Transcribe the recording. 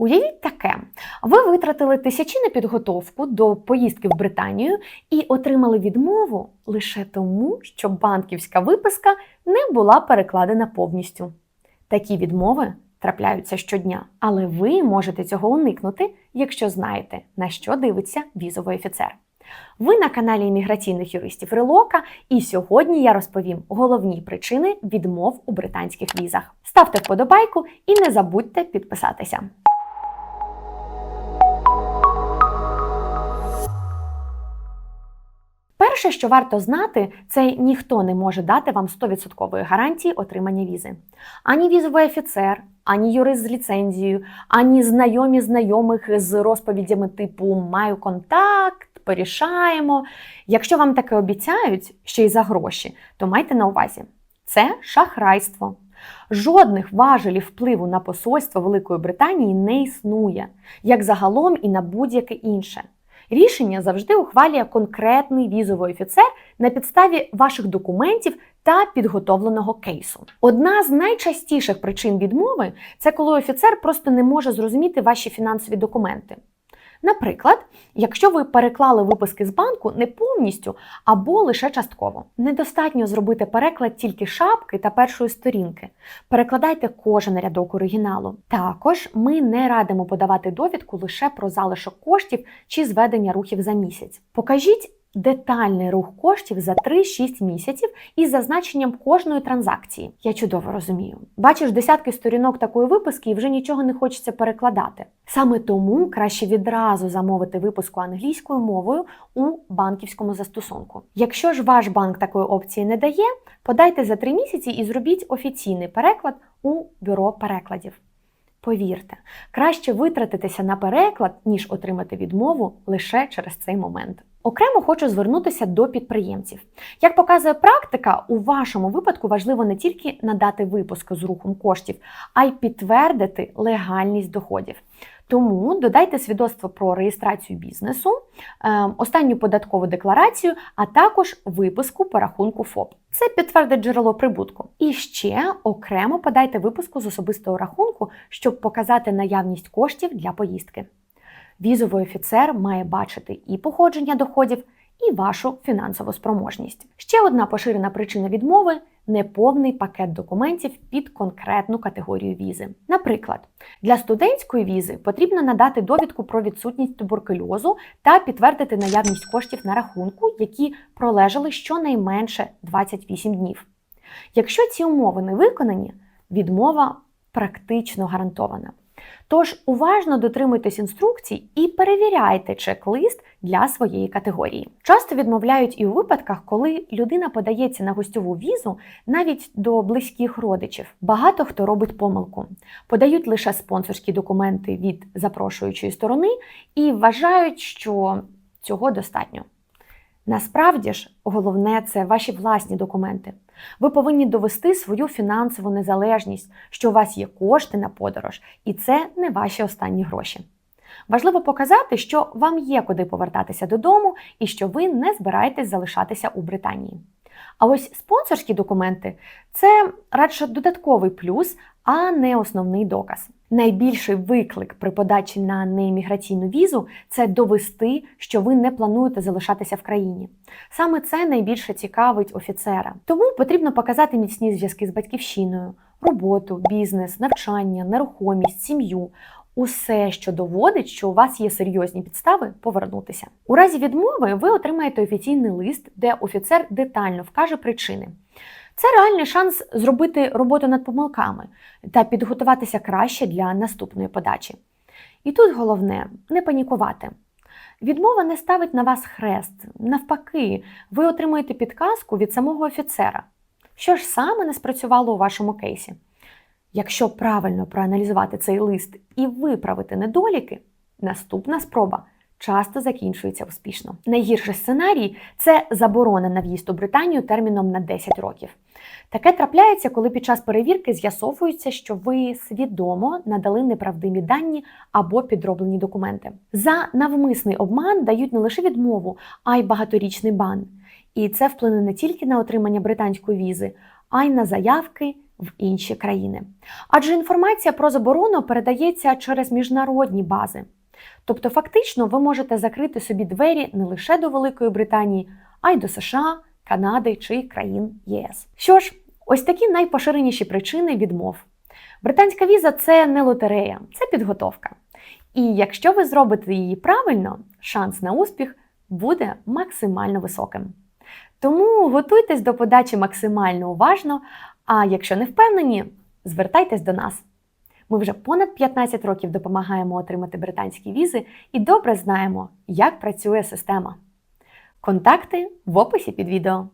Уявіть таке: ви витратили тисячі на підготовку до поїздки в Британію і отримали відмову лише тому, що банківська виписка не була перекладена повністю. Такі відмови трапляються щодня, але ви можете цього уникнути, якщо знаєте, на що дивиться візовий офіцер. Ви на каналі імміграційних юристів Релока, і сьогодні я розповім головні причини відмов у британських візах. Ставте вподобайку і не забудьте підписатися. Перше, що варто знати, це ніхто не може дати вам 100% гарантії отримання візи. Ані візовий офіцер, ані юрист з ліцензією, ані знайомі знайомих з розповідями типу Маю контакт, порішаємо. Якщо вам таке обіцяють ще й за гроші, то майте на увазі, це шахрайство. Жодних важелів впливу на посольство Великої Британії не існує, як загалом і на будь-яке інше. Рішення завжди ухвалює конкретний візовий офіцер на підставі ваших документів та підготовленого кейсу. Одна з найчастіших причин відмови це коли офіцер просто не може зрозуміти ваші фінансові документи. Наприклад, якщо ви переклали виписки з банку не повністю або лише частково. Недостатньо зробити переклад тільки шапки та першої сторінки. Перекладайте кожен рядок оригіналу. Також ми не радимо подавати довідку лише про залишок коштів чи зведення рухів за місяць. Покажіть детальний рух коштів за 3-6 місяців із зазначенням кожної транзакції. Я чудово розумію. Бачиш десятки сторінок такої виписки і вже нічого не хочеться перекладати. Саме тому краще відразу замовити випуску англійською мовою у банківському застосунку. Якщо ж ваш банк такої опції не дає, подайте за 3 місяці і зробіть офіційний переклад у бюро перекладів. Повірте, краще витратитися на переклад, ніж отримати відмову лише через цей момент. Окремо хочу звернутися до підприємців. Як показує практика, у вашому випадку важливо не тільки надати випуск з рухом коштів, а й підтвердити легальність доходів. Тому додайте свідоцтво про реєстрацію бізнесу, ем, останню податкову декларацію, а також виписку по рахунку ФОП. Це підтвердить джерело прибутку. І ще окремо подайте виписку з особистого рахунку, щоб показати наявність коштів для поїздки. Візовий офіцер має бачити і походження доходів, і вашу фінансову спроможність. Ще одна поширена причина відмови неповний пакет документів під конкретну категорію візи. Наприклад, для студентської візи потрібно надати довідку про відсутність туберкульозу та підтвердити наявність коштів на рахунку, які пролежали щонайменше 28 днів. Якщо ці умови не виконані, відмова практично гарантована. Тож уважно дотримуйтесь інструкцій і перевіряйте чек-лист для своєї категорії. Часто відмовляють і у випадках, коли людина подається на гостьову візу навіть до близьких родичів. Багато хто робить помилку, подають лише спонсорські документи від запрошуючої сторони і вважають, що цього достатньо. Насправді ж, головне це ваші власні документи. Ви повинні довести свою фінансову незалежність, що у вас є кошти на подорож, і це не ваші останні гроші. Важливо показати, що вам є куди повертатися додому і що ви не збираєтесь залишатися у Британії. А ось спонсорські документи це радше додатковий плюс, а не основний доказ. Найбільший виклик при подачі на неімміграційну візу це довести, що ви не плануєте залишатися в країні. Саме це найбільше цікавить офіцера. Тому потрібно показати міцні зв'язки з батьківщиною, роботу, бізнес, навчання, нерухомість, сім'ю. Усе, що доводить, що у вас є серйозні підстави повернутися. У разі відмови ви отримаєте офіційний лист, де офіцер детально вкаже причини. Це реальний шанс зробити роботу над помилками та підготуватися краще для наступної подачі. І тут головне не панікувати. Відмова не ставить на вас хрест. Навпаки, ви отримуєте підказку від самого офіцера. Що ж саме не спрацювало у вашому кейсі? Якщо правильно проаналізувати цей лист і виправити недоліки, наступна спроба часто закінчується успішно. Найгірший сценарій це заборона на в'їзд у Британію терміном на 10 років. Таке трапляється, коли під час перевірки з'ясовується, що ви свідомо надали неправдиві дані або підроблені документи. За навмисний обман дають не лише відмову, а й багаторічний бан. І це вплине не тільки на отримання британської візи, а й на заявки в інші країни. Адже інформація про заборону передається через міжнародні бази. Тобто, фактично, ви можете закрити собі двері не лише до Великої Британії, а й до США, Канади чи країн ЄС. Що ж, ось такі найпоширеніші причини відмов. Британська віза це не лотерея, це підготовка. І якщо ви зробите її правильно, шанс на успіх буде максимально високим. Тому готуйтесь до подачі максимально уважно, а якщо не впевнені, звертайтесь до нас. Ми вже понад 15 років допомагаємо отримати британські візи і добре знаємо, як працює система. Контакти в описі під відео.